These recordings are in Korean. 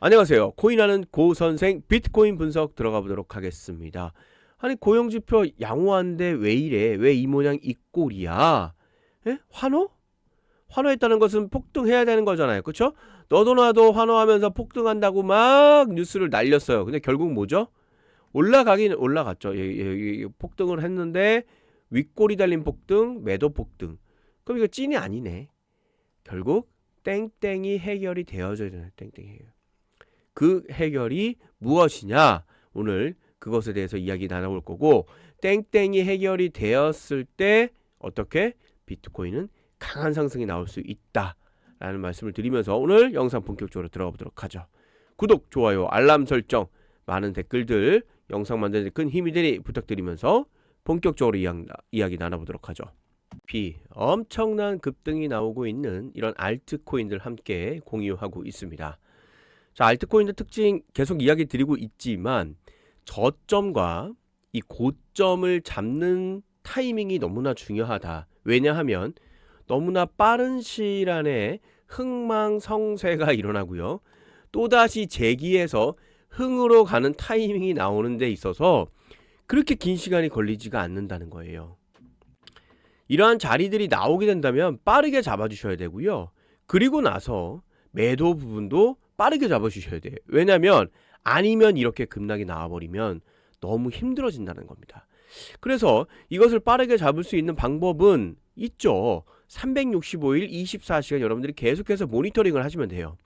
안녕하세요. 코인하는 고 선생 비트코인 분석 들어가 보도록 하겠습니다. 아니 고용지표 양호한데 왜 이래? 왜 이 모양 이 꼴이야? 에? 환호? 환호했다는 것은 폭등해야 되는 거잖아요. 그쵸? 너도 나도 환호하면서 폭등한다고 막 뉴스를 날렸어요. 근데 결국 뭐죠? 올라가긴 올라갔죠. 예, 예, 예, 폭등을 했는데 윗골이 달린 폭등, 매도 폭등. 그럼 이거 찐이 아니네. 결국 땡땡이 해결이 되어져야 되는 땡땡이 해결. 그 해결이 무엇이냐? 오늘 그것에 대해서 이야기 나눠볼 거고 땡땡이 해결이 되었을 때 어떻게 비트코인은 강한 상승이 나올 수 있다 라는 말씀을 드리면서 오늘 영상 본격적으로 들어가 보도록 하죠. 구독, 좋아요, 알람 설정, 많은 댓글들 영상 만드는 데큰 힘이 되니 부탁드리면서 본격적으로 이야기, 이야기 나눠보도록 하죠. 비 엄청난 급등이 나오고 있는 이런 알트코인들 함께 공유하고 있습니다. 자, 알트코인의 특징 계속 이야기 드리고 있지만 저점과 이 고점을 잡는 타이밍이 너무나 중요하다. 왜냐하면 너무나 빠른 시일 안에 흥망성쇠가 일어나고요. 또다시 재기에서 흥으로 가는 타이밍이 나오는 데 있어서 그렇게 긴 시간이 걸리지가 않는다는 거예요. 이러한 자리들이 나오게 된다면 빠르게 잡아주셔야 되고요. 그리고 나서 매도 부분도 빠르게 잡아주셔야 돼요. 왜냐하면 아니면 이렇게 급락이 나와버리면 너무 힘들어진다는 겁니다. 그래서 이것을 빠르게 잡을 수 있는 방법은 있죠. 365일 24시간 여러분들이 계속해서 모니터링을 하시면 돼요.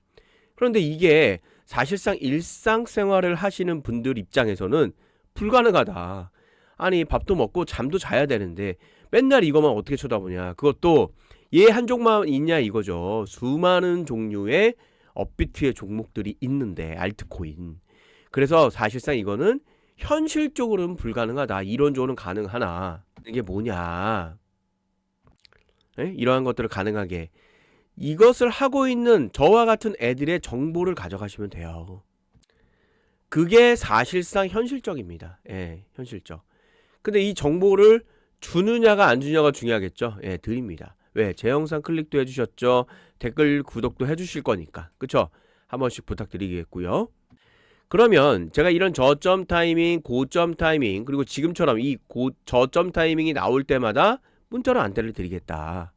그런데 이게 사실상 일상생활을 하시는 분들 입장에서는 불가능하다. 아니 밥도 먹고 잠도 자야 되는데 맨날 이것만 어떻게 쳐다보냐. 그것도 얘한 종만 있냐 이거죠. 수많은 종류의 업비트의 종목들이 있는데 알트코인. 그래서 사실상 이거는 현실적으로는 불가능하다. 이론적으로는 가능하나 이게 뭐냐? 에? 이러한 것들을 가능하게 이것을 하고 있는 저와 같은 애들의 정보를 가져가시면 돼요. 그게 사실상 현실적입니다. 예, 현실적. 근데 이 정보를 주느냐가 안 주냐가 중요하겠죠. 예, 드립니다. 왜? 제 영상 클릭도 해주셨죠. 댓글 구독도 해주실 거니까. 그쵸? 한 번씩 부탁드리겠고요. 그러면 제가 이런 저점 타이밍, 고점 타이밍, 그리고 지금처럼 이 고, 저점 타이밍이 나올 때마다 문자로 안내를 드리겠다.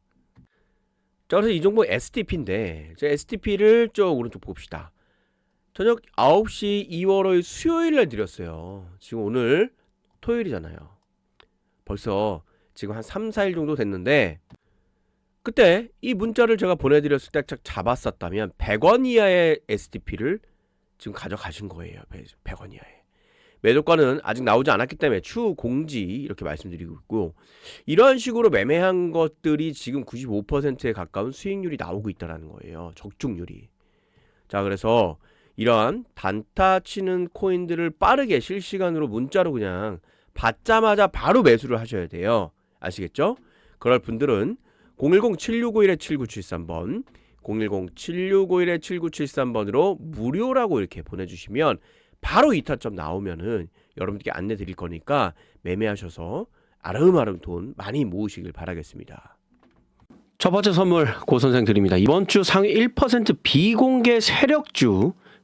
자, 그래서 이 종목 STP인데, 제 STP를 쭉 오른쪽 봅시다. 저녁 9시 2월 5일 수요일 날 드렸어요. 지금 오늘 토요일이잖아요. 벌써 지금 한 3, 4일 정도 됐는데, 그때 이 문자를 제가 보내드렸을 때딱 잡았었다면 100원 이하의 STP를 지금 가져가신 거예요. 100원 이하에. 매도가는 아직 나오지 않았기 때문에 추후 공지 이렇게 말씀드리고 있고 이러한 식으로 매매한 것들이 지금 95%에 가까운 수익률이 나오고 있다는 거예요. 적중률이. 자, 그래서 이러한 단타 치는 코인들을 빠르게 실시간으로 문자로 그냥 받자마자 바로 매수를 하셔야 돼요. 아시겠죠? 그럴 분들은 010-7651-7973번 010-7651-7973번으로 무료라고 이렇게 보내주시면 바로 이 타점 나오면은 여러분들께 안내 드릴 거니까 매매하셔서 아름아름 돈 많이 모으시길 바라겠습니다. 첫 번째 선물 고 선생 드립니다. 이번 주 상위 1% 비공개 세력주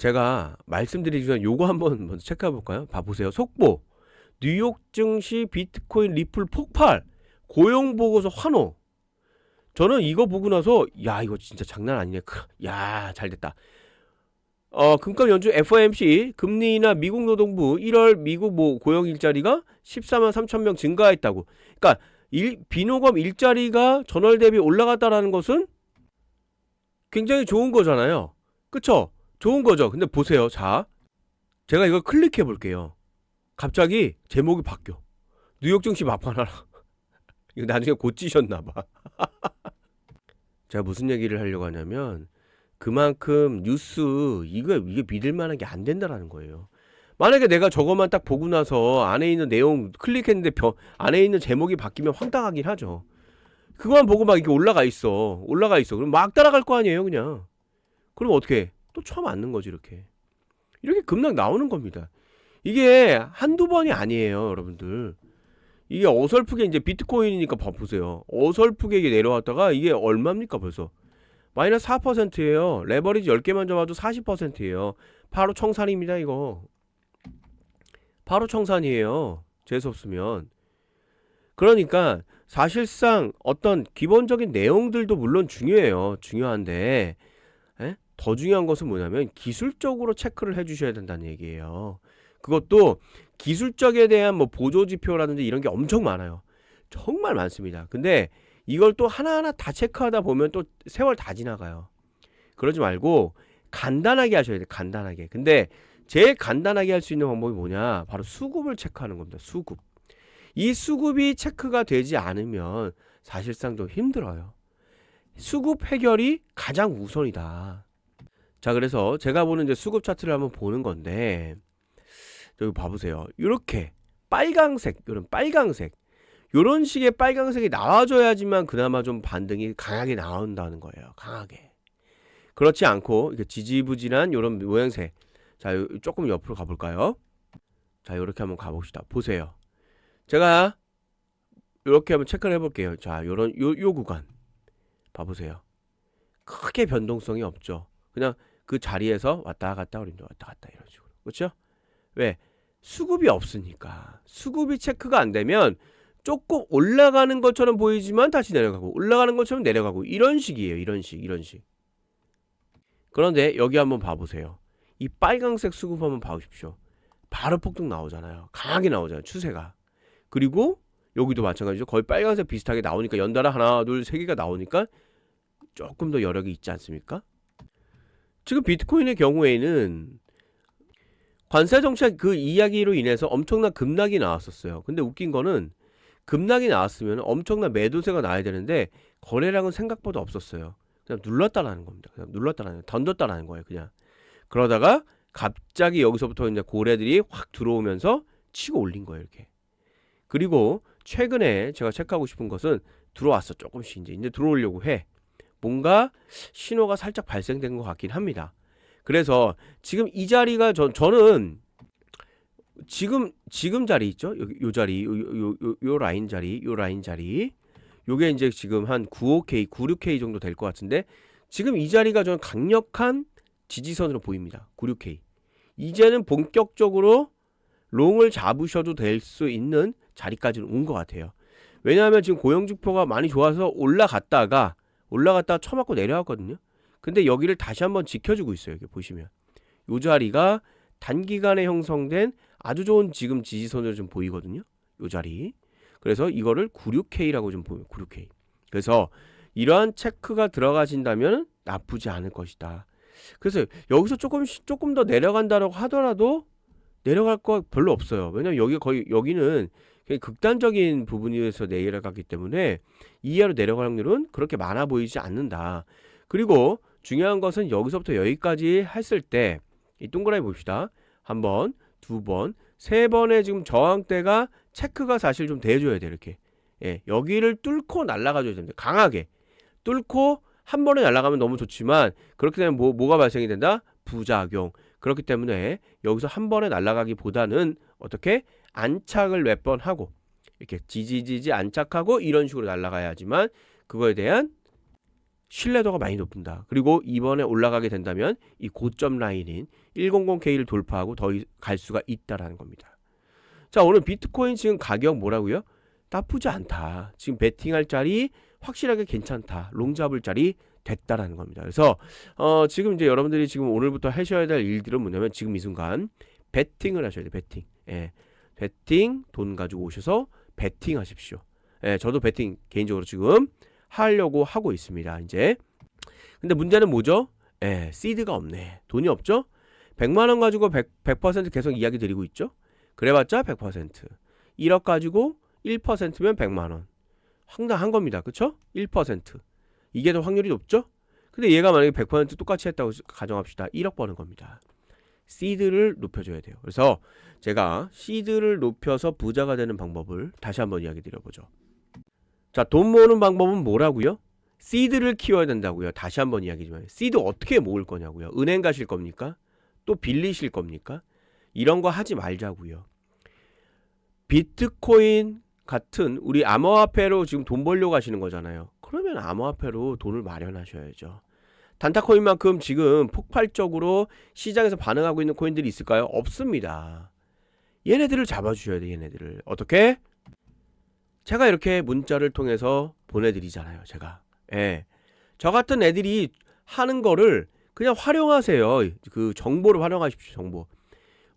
제가 말씀드리기 전에 요거 한번 먼저 체크해 볼까요? 봐보세요. 속보. 뉴욕 증시 비트코인 리플 폭발. 고용 보고서 환호. 저는 이거 보고 나서 야 이거 진짜 장난 아니네. 야 잘됐다. 어 금값 연준 FOMC 금리나 미국 노동부 1월 미국 뭐 고용 일자리가 14만 3천 명 증가했다고. 그러니까 일, 비노검 일자리가 전월 대비 올라갔다라는 것은 굉장히 좋은 거잖아요. 그쵸? 좋은 거죠. 근데 보세요. 자, 제가 이걸 클릭해 볼게요. 갑자기 제목이 바뀌어. 뉴욕 증시 막판하라. 이거 나중에 고치셨나 봐. 제가 무슨 얘기를 하려고 하냐면 그만큼 뉴스 이거 이게 믿을 만한 게 안 된다라는 거예요. 만약에 내가 저것만 딱 보고 나서 안에 있는 내용 클릭했는데 벼, 안에 있는 제목이 바뀌면 황당하긴 하죠. 그거만 보고 막 이게 올라가 있어. 올라가 있어. 그럼 막 따라갈 거 아니에요, 그냥. 그럼 어떻게 해? 또 처음 앉는 거지, 이렇게. 이렇게 급락 나오는 겁니다. 이게 한두 번이 아니에요, 여러분들. 이게 어설프게 이제 비트코인이니까 봐 보세요. 어설프게 이게 내려왔다가 이게 얼마입니까, 벌써? 마이너스 4%예요. 레버리지 10개만 잡아도 40%예요. 바로 청산입니다, 이거. 바로 청산이에요. 재수 없으면. 그러니까 사실상 어떤 기본적인 내용들도 물론 중요해요. 중요한데 에? 더 중요한 것은 뭐냐면 기술적으로 체크를 해주셔야 된다는 얘기예요. 그것도 기술적에 대한 뭐 보조 지표라든지 이런 게 엄청 많아요. 정말 많습니다. 근데 이걸 또 하나하나 다 체크하다 보면 또 세월 다 지나가요. 그러지 말고 간단하게 하셔야 돼요. 간단하게. 근데 제일 간단하게 할 수 있는 방법이 뭐냐? 바로 수급을 체크하는 겁니다. 수급. 이 수급이 체크가 되지 않으면 사실상 좀 힘들어요. 수급 해결이 가장 우선이다. 자, 그래서 제가 보는 이제 수급 차트를 한번 보는 건데 여기 봐보세요. 이렇게 빨강색, 이런 빨강색, 이런 식의 빨강색이 나와줘야지만 그나마 좀 반등이 강하게 나온다는 거예요. 강하게. 그렇지 않고 지지부진한 이런 모양새. 자, 요- 조금 옆으로 가볼까요? 자, 이렇게 한번 가봅시다. 보세요. 제가 이렇게 한번 체크를 해볼게요. 자, 요런 요, 요 구간 봐보세요. 크게 변동성이 없죠. 그냥 그 자리에서 왔다 갔다 우린도 왔다 갔다 이런 식으로. 그렇죠? 왜? 수급이 없으니까. 수급이 체크가 안 되면 조금 올라가는 것처럼 보이지만 다시 내려가고 올라가는 것처럼 내려가고 이런 식이에요. 이런 식, 이런 식. 그런데 여기 한번 봐보세요. 이 빨강색 수급 한번 봐보십시오. 바로 폭등 나오잖아요. 강하게 나오잖아요. 추세가. 그리고 여기도 마찬가지죠. 거의 빨간색 비슷하게 나오니까 연달아 하나, 둘, 세 개가 나오니까 조금 더 여력이 있지 않습니까? 지금 비트코인의 경우에는 관세 정책 그 이야기로 인해서 엄청난 급락이 나왔었어요. 근데 웃긴 거는 급락이 나왔으면 엄청난 매도세가 나야 되는데 거래량은 생각보다 없었어요. 그냥 눌렀다라는 겁니다. 그냥 눌렀다라는 던졌다라는 거예요. 그냥 그러다가 갑자기 여기서부터 이제 고래들이 확 들어오면서 치고 올린 거예요. 이렇게. 그리고 최근에 제가 체크하고 싶은 것은 들어왔어 조금씩 이제 이제 들어오려고 해. 뭔가 신호가 살짝 발생된 것 같긴 합니다. 그래서 지금 이 자리가 저, 저는 지금 지금 자리 있죠? 여기 요 자리 요, 요, 요, 요 라인 자리 요 라인 자리 요게 이제 지금 한 95K 96K 정도 될 것 같은데 지금 이 자리가 저는 강력한 지지선으로 보입니다. 96K 이제는 본격적으로 롱을 잡으셔도 될 수 있는 자리까지는 온 것 같아요. 왜냐하면 지금 고용지표가 많이 좋아서 올라갔다가 올라갔다가 쳐맞고 내려왔거든요. 근데 여기를 다시 한번 지켜주고 있어요. 여기 보시면 요 자리가 단기간에 형성된 아주 좋은 지금 지지선으로 좀 보이거든요. 요 자리. 그래서 이거를 96K라고 좀 보면 96K. 그래서 이러한 체크가 들어가신다면 나쁘지 않을 것이다. 그래서 여기서 조금씩 조금 더 내려간다고 하더라도 내려갈 거 별로 없어요. 왜냐면 여기 거의 여기는 극단적인 부분에서 내려가기 때문에 이하로 내려갈 확률은 그렇게 많아 보이지 않는다. 그리고 중요한 것은 여기서부터 여기까지 했을 때 이 동그라미 봅시다. 한 번, 두 번, 세 번의 지금 저항대가 체크가 사실 좀 돼줘야 돼 이렇게. 예, 여기를 뚫고 날아가줘야 됩니다. 강하게 뚫고 한 번에 날아가면 너무 좋지만 그렇게 되면 뭐, 뭐가 발생이 된다? 부작용. 그렇기 때문에 여기서 한 번에 날아가기보다는 어떻게 안착을 몇 번 하고 이렇게 지지지지 안착하고 이런 식으로 날아가야지만 그거에 대한 신뢰도가 많이 높은다. 그리고 이번에 올라가게 된다면 이 고점 라인인 100K를 돌파하고 더 갈 수가 있다라는 겁니다. 자, 오늘 비트코인 지금 가격 뭐라고요? 나쁘지 않다. 지금 베팅할 자리 확실하게 괜찮다. 롱 잡을 자리 됐다라는 겁니다. 그래서 어, 지금 이제 여러분들이 지금 오늘부터 하셔야 될 일들은 뭐냐면 지금 이 순간 베팅을 하셔야 돼요. 베팅. 예. 베팅 돈 가지고 오셔서 베팅 하십시오. 예, 저도 베팅 개인적으로 지금 하려고 하고 있습니다. 이제. 근데 문제는 뭐죠? 예, 시드가 없네. 돈이 없죠? 100만 원 가지고 100, 100% 계속 이야기 드리고 있죠? 그래봤자 100%. 1억 가지고 1%면 100만 원. 황당한 겁니다. 그쵸? 1%. 이게 더 확률이 높죠? 근데 얘가 만약에 100% 똑같이 했다고 가정합시다. 1억 버는 겁니다. 시드를 높여줘야 돼요. 그래서 제가 시드를 높여서 부자가 되는 방법을 다시 한번 이야기 드려보죠. 자, 돈 모으는 방법은 뭐라고요? 시드를 키워야 된다고요. 다시 한번 이야기 좀 해요. 시드 어떻게 모을 거냐고요. 은행 가실 겁니까? 또 빌리실 겁니까? 이런 거 하지 말자고요. 비트코인 같은 우리 암호화폐로 지금 돈 벌려고 하시는 거잖아요. 그러면 암호화폐로 돈을 마련하셔야죠. 단타코인만큼 지금 폭발적으로 시장에서 반응하고 있는 코인들이 있을까요? 없습니다. 얘네들을 잡아주셔야 돼, 얘네들을. 어떻게? 제가 이렇게 문자를 통해서 보내드리잖아요, 제가. 예. 저 같은 애들이 하는 거를 그냥 활용하세요. 그 정보를 활용하십시오, 정보.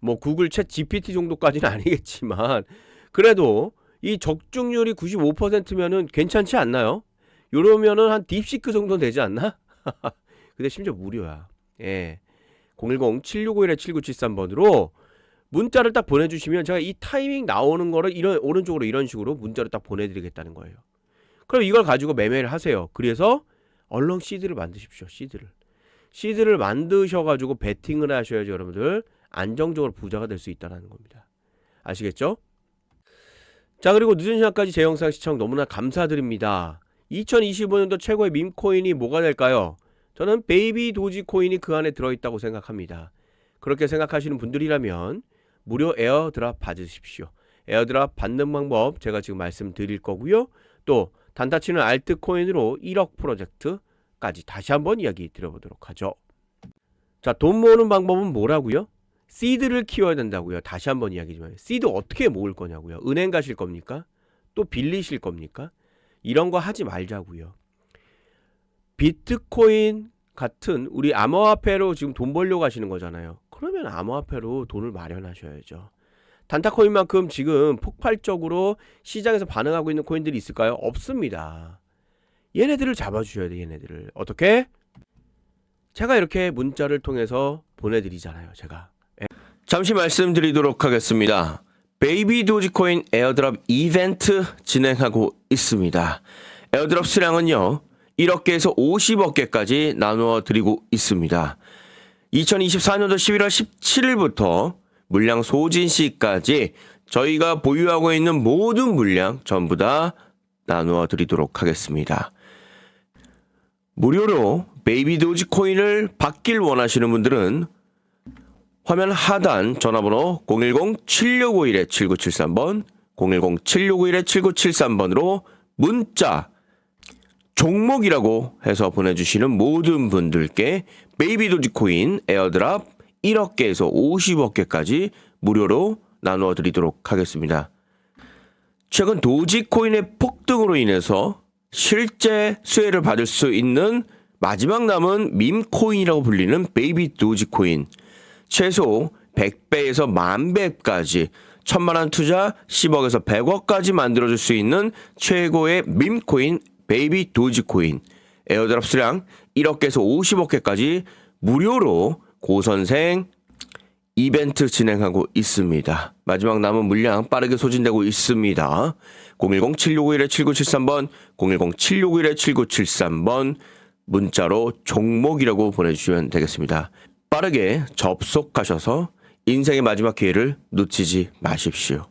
뭐 구글 챗 GPT 정도까지는 아니겠지만 그래도 이 적중률이 95%면은 괜찮지 않나요? 요러면은 한 딥시크 정도 되지 않나? 근데 심지어 무료야. 예. 010-7651-7973번으로 문자를 딱 보내주시면 제가 이 타이밍 나오는 거를 이런 오른쪽으로 이런 식으로 문자를 딱 보내드리겠다는 거예요. 그럼 이걸 가지고 매매를 하세요. 그래서 얼렁 시드를 만드십시오. 시드를. 시드를 만드셔가지고 베팅을 하셔야죠, 여러분들. 안정적으로 부자가 될 수 있다는 겁니다. 아시겠죠? 자, 그리고 늦은 시간까지 제 영상 시청 너무나 감사드립니다. 2025년도 최고의 밈코인이 뭐가 될까요? 저는 베이비 도지코인이 그 안에 들어있다고 생각합니다. 그렇게 생각하시는 분들이라면 무료 에어드랍 받으십시오. 에어드랍 받는 방법 제가 지금 말씀드릴 거고요. 또 단타치는 알트코인으로 1억 프로젝트까지 다시 한번 이야기 드려보도록 하죠. 자, 돈 모으는 방법은 뭐라고요? 시드를 키워야 된다고요. 다시 한번 이야기 좀 해요. 시드 어떻게 모을 거냐고요. 은행 가실 겁니까? 또 빌리실 겁니까? 이런 거 하지 말자고요. 비트코인 같은 우리 암호화폐로 지금 돈 벌려고 하시는 거잖아요. 그러면 암호화폐로 돈을 마련하셔야죠. 단타코인만큼 지금 폭발적으로 시장에서 반응하고 있는 코인들이 있을까요? 없습니다. 얘네들을 잡아주셔야 돼, 얘네들을. 어떻게? 제가 이렇게 문자를 통해서 보내드리잖아요, 제가. 예. 잠시 말씀드리도록 하겠습니다. 베이비 도지코인 에어드랍 이벤트 진행하고 있습니다. 에어드랍 수량은요, 1억 개에서 50억 개까지 나누어 드리고 있습니다. 2024년도 11월 17일부터 물량 소진 시까지 저희가 보유하고 있는 모든 물량 전부 다 나누어 드리도록 하겠습니다. 무료로 베이비 도지 코인을 받길 원하시는 분들은 화면 하단 전화번호 010-7651-7973번, 010-7651-7973번으로 문자 종목이라고 해서 보내주시는 모든 분들께 베이비 도지코인 에어드랍 1억 개에서 50억 개까지 무료로 나누어 드리도록 하겠습니다. 최근 도지코인의 폭등으로 인해서 실제 수혜를 받을 수 있는 마지막 남은 밈코인이라고 불리는 베이비 도지코인 최소 100배에서 만배까지 천만원 투자 10억에서 100억까지 만들어줄 수 있는 최고의 밈코인 베이비 도지코인 에어드랍 수량 1억개에서 50억 개까지 무료로 고선생 이벤트 진행하고 있습니다. 마지막 남은 물량 빠르게 소진되고 있습니다. 010-7651-7973번, 010-7651-7973번 문자로 종목이라고 보내주시면 되겠습니다. 빠르게 접속하셔서 인생의 마지막 기회를 놓치지 마십시오.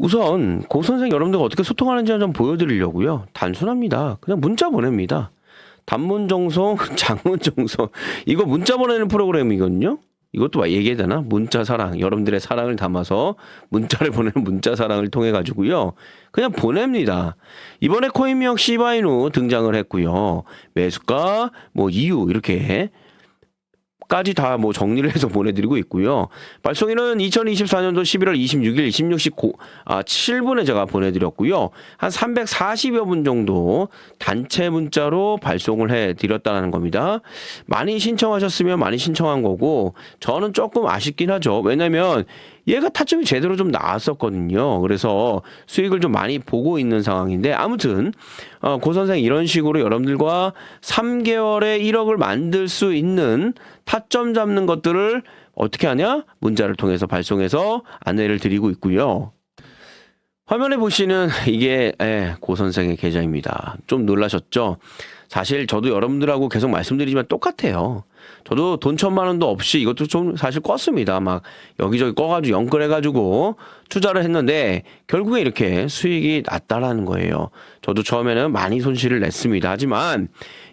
우선 고 선생 여러분들과 어떻게 소통하는지 좀 보여드리려고요. 단순합니다. 그냥 문자 보냅니다. 단문 정송, 장문 정송. 이거 문자 보내는 프로그램이거든요. 이것도 얘기해야 되나? 문자 사랑. 여러분들의 사랑을 담아서 문자를 보내는 문자 사랑을 통해 가지고요. 그냥 보냅니다. 이번에 코인명 시바이누 등장을 했고요. 매수가, 뭐 이유 이렇게 까지 다 뭐 정리를 해서 보내드리고 있고요. 발송일은 2024년도 11월 26일 16시 고, 아, 7분에 제가 보내드렸고요. 한 340여 분 정도 단체 문자로 발송을 해드렸다는 겁니다. 많이 신청하셨으면 많이 신청한 거고 저는 조금 아쉽긴 하죠. 왜냐면 얘가 타점이 제대로 좀 나왔었거든요. 그래서 수익을 좀 많이 보고 있는 상황인데 아무튼 어, 고 선생 이런 식으로 여러분들과 3개월에 1억을 만들 수 있는 타점 잡는 것들을 어떻게 하냐? 문자를 통해서 발송해서 안내를 드리고 있고요. 화면에 보시는 이게 예, 고 선생의 계좌입니다. 좀 놀라셨죠? 사실 저도 여러분들하고 계속 말씀드리지만 똑같아요. 저도 돈 천만 원도 없이 이것도 좀 사실 껐습니다. 막 여기저기 꺼가지고 연끌해가지고 투자를 했는데 결국에 이렇게 수익이 났다라는 거예요. 저도 처음에는 많이 손실을 냈습니다. 하지만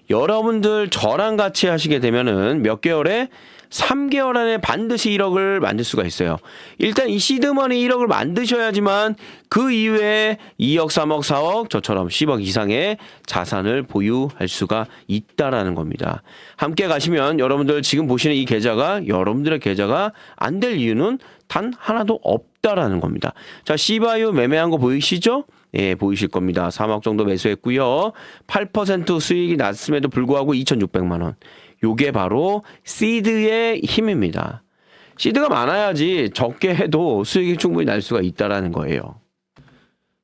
여러분들 저랑 같이 하시게 되면은 몇 개월에 3개월 안에 반드시 1억을 만들 수가 있어요. 일단 이 시드머니 1억을 만드셔야지만 그 이외에 2억, 3억, 4억 저처럼 10억 이상의 자산을 보유할 수가 있다라는 겁니다. 함께 가시면 여러분들 지금 보시는 이 계좌가 여러분들의 계좌가 안 될 이유는 단 하나도 없다라는 겁니다. 자, 시바유 매매한 거 보이시죠? 예, 보이실 겁니다. 3억 정도 매수했고요. 8% 수익이 났음에도 불구하고 2,600만 원. 요게 바로 시드의 힘입니다. 시드가 많아야지 적게 해도 수익이 충분히 날 수가 있다라는 거예요.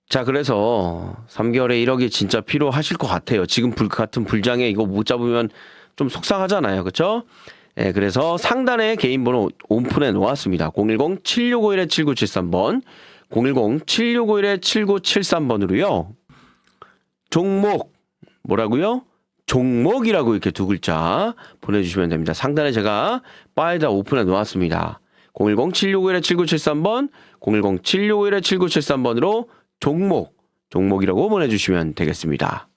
자, 그래서 3개월에 1억이 진짜 필요하실 것 같아요. 지금 불 같은 불장에 이거 못 잡으면 좀 속상하잖아요. 그렇죠? 예, 그래서 상단에 개인 번호 오픈해 놓았습니다. 010-7651-7973번, 010-7651-7973번으로요. 종목 뭐라고요? 종목이라고 이렇게 두 글자 보내주시면 됩니다. 상단에 제가 파일다 오픈해 놓았습니다. 010-7651-7973번, 010-7651-7973번으로 종목, 종목이라고 보내주시면 되겠습니다.